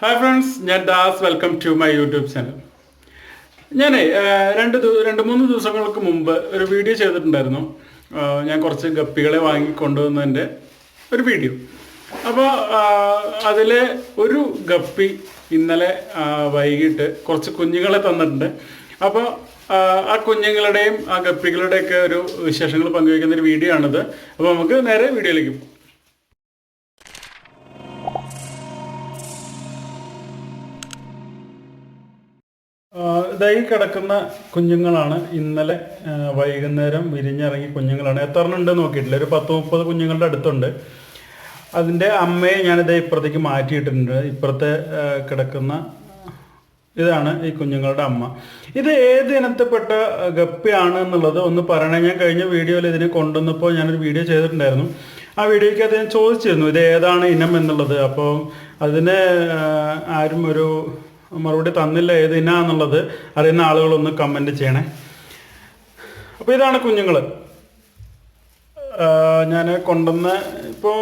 Hi friends ഞാൻ Das. Welcome to my YouTube channel ഞാൻ രണ്ട് രണ്ട് മൂന്ന് ദിവസങ്ങൾക്ക് മുമ്പ് ഒരു വീഡിയോ ചെയ്തിട്ടുണ്ടായിരുന്നു. ഞാൻ കുറച്ച് ഗപ്പികളെ വാങ്ങി കൊണ്ടുവന്നതിന്റെ ഒരു വീഡിയോ അപ്പോൾ അതിലെ ഒരു ഗപ്പി ഇന്നലെ വൈകിട്ട് കുറച്ച് കുഞ്ഞുങ്ങളെ തന്നിട്ടുണ്ട്. അപ്പോൾ ആ കുഞ്ഞുങ്ങളുടെയും ആ ഗപ്പികളുടെയൊക്കെ ഒരു വിശേഷങ്ങൾ പങ്കുവയ്ക്കുന്ന ഒരു വീഡിയോ ആണിത് അപ്പോൾ നമുക്ക് നേരെ വീഡിയോയിലേക്ക് പോകാം. ഇതായി കിടക്കുന്ന കുഞ്ഞുങ്ങളാണ് ഇന്നലെ വൈകുന്നേരം വിരിഞ്ഞിറങ്ങി കുഞ്ഞുങ്ങളാണ്. എത്ര എണ്ണം ഉണ്ട് നോക്കിയിട്ടില്ല. ഒരു പത്ത് മുപ്പത് കുഞ്ഞുങ്ങളുടെ അടുത്തുണ്ട്. അതിന്റെ അമ്മയെ ഞാനിത് ഇപ്പുറത്തേക്ക് മാറ്റിയിട്ടുണ്ട്. ഇപ്പുറത്തെ കിടക്കുന്ന ഇതാണ് ഈ കുഞ്ഞുങ്ങളുടെ അമ്മ. ഇത് ഏത് ഇനത്തിൽപ്പെട്ട ഗപ്പിയാണ് എന്നുള്ളത് ഒന്ന് പറയണേ. ഞാൻ കഴിഞ്ഞ വീഡിയോയിൽ ഇതിനെ കൊണ്ടുവന്നപ്പോൾ ഞാനൊരു വീഡിയോ ചെയ്തിട്ടുണ്ടായിരുന്നു. ആ വീഡിയോയ്ക്ക് അത് ഞാൻ ചോദിച്ചിരുന്നു ഇത് ഏതാണ് ഇനം എന്നുള്ളത്? അപ്പോൾ അതിന് ആരും ഒരു മറുപടി തന്നില്ല ഏത് ഇനാന്നുള്ളത് അറിയുന്ന ആളുകളൊന്ന് കമന്റ് ചെയ്യണേ. അപ്പോൾ ഇതാണ് കുഞ്ഞുങ്ങൾ ഞാൻ കൊണ്ടുവന്ന് ഇപ്പോൾ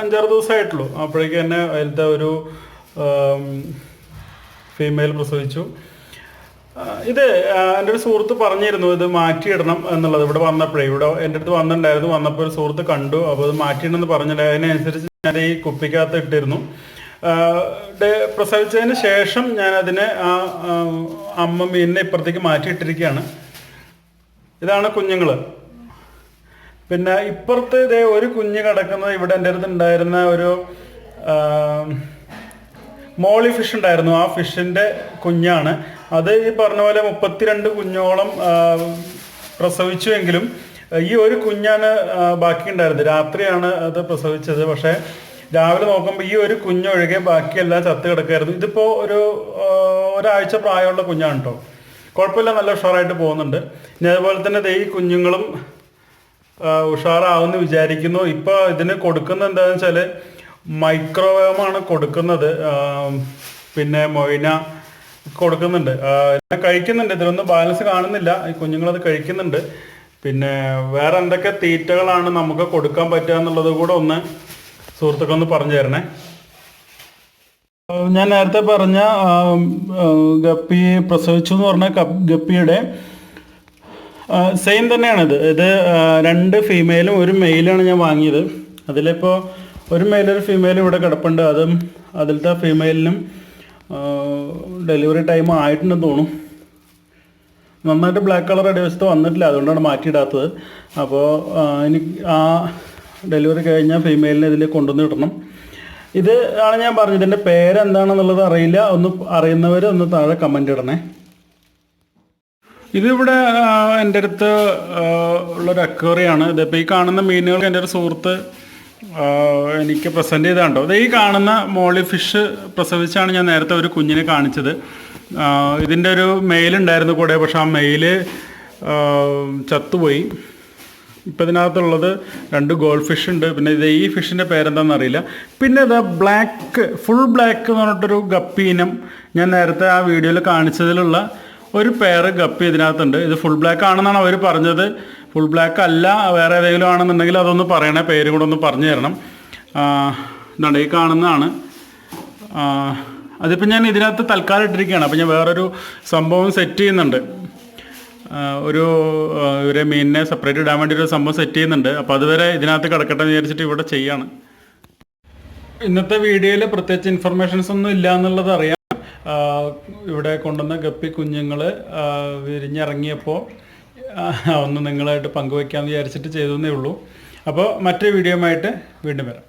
അഞ്ചാറ് ദിവസമായിട്ടുള്ളൂ അപ്പോഴേക്കും എന്നെ അതിലത്തെ ഒരു ഫീമെയിൽ പ്രസവിച്ചു. ഇത് എന്റെ ഒരു സുഹൃത്ത് പറഞ്ഞിരുന്നു ഇത് മാറ്റിയിടണം എന്നുള്ളത്. ഇവിടെ വന്നപ്പോഴേ ഇവിടെ എന്റെ അടുത്ത് വന്നിട്ടുണ്ടായിരുന്നു. വന്നപ്പോൾ ഒരു സുഹൃത്ത് കണ്ടു. അപ്പോൾ അത് മാറ്റിയിടണമെന്ന് പറഞ്ഞില്ല. അതിനനുസരിച്ച് ഞാൻ ഈ കുപ്പിക്കകത്ത് ഇട്ടിരുന്നു. പ്രസവിച്ചതിന് ശേഷം ഞാൻ അതിനെ ആ, അമ്മ മീനിനെ ഇപ്പുറത്തേക്ക് മാറ്റിയിട്ടിരിക്കുകയാണ്. ഇതാണ് കുഞ്ഞുങ്ങൾ പിന്നെ ഇപ്പുറത്ത് ഇതേ ഒരു കുഞ്ഞ് കിടക്കുന്നത് ഇവിടെ എന്റെ അടുത്ത് ഉണ്ടായിരുന്ന ഒരു മോളി ഫിഷ് ഉണ്ടായിരുന്നു. ആ ഫിഷിന്റെ കുഞ്ഞാണ്. അത് ഈ പറഞ്ഞ പോലെ മുപ്പത്തിരണ്ട് കുഞ്ഞോളം പ്രസവിച്ചുവെങ്കിലും ഈ ഒരു കുഞ്ഞാണ് ബാക്കി ബാക്കിയുണ്ടായിരുന്നത്. രാത്രിയാണ് അത് പ്രസവിച്ചത്. പക്ഷേ രാവിലെ നോക്കുമ്പോൾ ഈ ഒരു കുഞ്ഞൊഴികെ ബാക്കിയെല്ലാം ചത്ത് കിടക്കായിരുന്നു ഇതിപ്പോൾ ഒരു ഒരാഴ്ച പ്രായമുള്ള കുഞ്ഞാണ് കേട്ടോ കുഴപ്പമില്ല നല്ല ഉഷാറായിട്ട് പോകുന്നുണ്ട്. ഇനി അതുപോലെ തന്നെ ഈ കുഞ്ഞുങ്ങളും ഉഷാറാവുമെന്ന് വിചാരിക്കുന്നു. ഇപ്പോൾ ഇതിന് കൊടുക്കുന്ന എന്താണെന്ന് വെച്ചാൽ മൈക്രോവേവാണ് കൊടുക്കുന്നത്. പിന്നെ മൊയ്ന കൊടുക്കുന്നുണ്ട്. കഴിക്കുന്നുണ്ട്. ഇതിലൊന്നും ബാലൻസ് കാണുന്നില്ല. ഈ കുഞ്ഞുങ്ങളത് കഴിക്കുന്നുണ്ട്. പിന്നെ വേറെ എന്തൊക്കെ തീറ്റകളാണ് നമുക്ക് കൊടുക്കാൻ പറ്റുക എന്നുള്ളത് കൂടെ ഒന്ന് സുഹൃത്തുക്കളൊന്ന് പറഞ്ഞു തരണേ. ഞാൻ നേരത്തെ പറഞ്ഞ ഗപ്പി പ്രസവിച്ചു എന്ന് പറഞ്ഞ ഗപ്പിയുടെ സെയിം തന്നെയാണിത് ഇത്. രണ്ട് ഫീമെയിലും ഒരു മെയിലാണ് ഞാൻ വാങ്ങിയത്. അതിലിപ്പോൾ ഒരു മെയിലൊരു ഒരു ഫീമെയിലും ഇവിടെ കിടപ്പുണ്ട്. അതും അതിലത്തെ ഫീമെയിലിനും ഡെലിവറി ടൈം ആയിട്ടുണ്ടെന്ന് തോന്നും നന്നായിട്ട് ബ്ലാക്ക് കളർ അടിവശത്ത് വന്നിട്ടില്ല. അതുകൊണ്ടാണ് മാറ്റിയിടാത്തത്. അപ്പോൾ എനിക്ക് ആ ഡെലിവറി കഴിഞ്ഞാൽ ഫീമെയിലിനെ ഇതിൽ കൊണ്ടുവന്ന് കിട്ടണം ഇത് ആണ് ഞാൻ പറഞ്ഞത്. ഇതിന്റെ പേരെന്താണെന്നുള്ളത് അറിയില്ല. ഒന്ന് അറിയുന്നവർ ഒന്ന് താഴെ കമന്റ് ഇടണേ. ഇതിവിടെ എന്റെ അടുത്ത് ഉള്ളൊരു അക്വേറിയാണ് ഇതിപ്പോൾ ഈ കാണുന്ന മീനുകൾ എന്റെ ഒരു സുഹൃത്ത് എനിക്ക് പ്രസന്റ് ചെയ്താണ്ടോ? ഇത് ഈ കാണുന്ന മോളി ഫിഷ് പ്രസവിച്ചാണ് ഞാൻ നേരത്തെ ഒരു കുഞ്ഞിനെ കാണിച്ചത്. ഇതിന്റെ ഒരു മെയിലുണ്ടായിരുന്നു കൂടെ പക്ഷെ ആ മെയിൽ ചത്തുപോയി. ഇപ്പം ഇതിനകത്തുള്ളത് രണ്ട് ഗോൾഡ് ഫിഷ് ഉണ്ട്. പിന്നെ ഇത് ഈ ഫിഷിന്റെ പേരെന്താണെന്ന് അറിയില്ല. പിന്നെ ഇത് ബ്ലാക്ക് ഫുൾ ബ്ലാക്ക് എന്ന് പറഞ്ഞിട്ടൊരു ഗപ്പി ഇനം ഞാൻ നേരത്തെ ആ വീഡിയോയിൽ കാണിച്ചതിലുള്ള ഒരു പേര് ഗപ്പി ഇതിനകത്തുണ്ട്. ഇത് ഫുൾ ബ്ലാക്ക് ആണെന്നാണ് അവർ പറഞ്ഞത്. ഫുൾ ബ്ലാക്ക് അല്ല വേറെ ഏതെങ്കിലും ആണെന്നുണ്ടെങ്കിൽ അതൊന്ന് പറയണേ പേര് കൂടെ ഒന്ന് പറഞ്ഞു തരണം. എന്താണ് ഈ കാണുന്നതാണ്. അതിപ്പോൾ ഞാൻ ഇതിനകത്ത് തൽക്കാലം ഇട്ടിരിക്കുകയാണ്. അപ്പോൾ ഞാൻ വേറൊരു സംഭവം സെറ്റ് ചെയ്യുന്നുണ്ട്. ഒരു ഇവരെ മീനിനെ സെപ്പറേറ്റ് ഇടാൻ വേണ്ടി ഒരു സംഭവം സെറ്റ് ചെയ്യുന്നുണ്ട്. അപ്പോൾ അതുവരെ ഇതിനകത്ത് കിടക്കട്ടെ എന്ന് വിചാരിച്ചിട്ട് ഇവിടെ ചെയ്യാണ്. ഇന്നത്തെ വീഡിയോയിൽ പ്രത്യേകിച്ച് ഇൻഫർമേഷൻസ് ഒന്നും ഇല്ല എന്നുള്ളത് അറിയാം. ഇവിടെ കൊണ്ടുവന്ന ഗപ്പി കുഞ്ഞുങ്ങൾ വിരിഞ്ഞിറങ്ങിയപ്പോൾ ഒന്ന് നിങ്ങളായിട്ട് പങ്കുവയ്ക്കാമെന്ന് വിചാരിച്ചിട്ട് ചെയ്തതേ ഉള്ളൂ. അപ്പോൾ മറ്റൊരു വീഡിയോയുമായിട്ട് വീണ്ടും വരാം.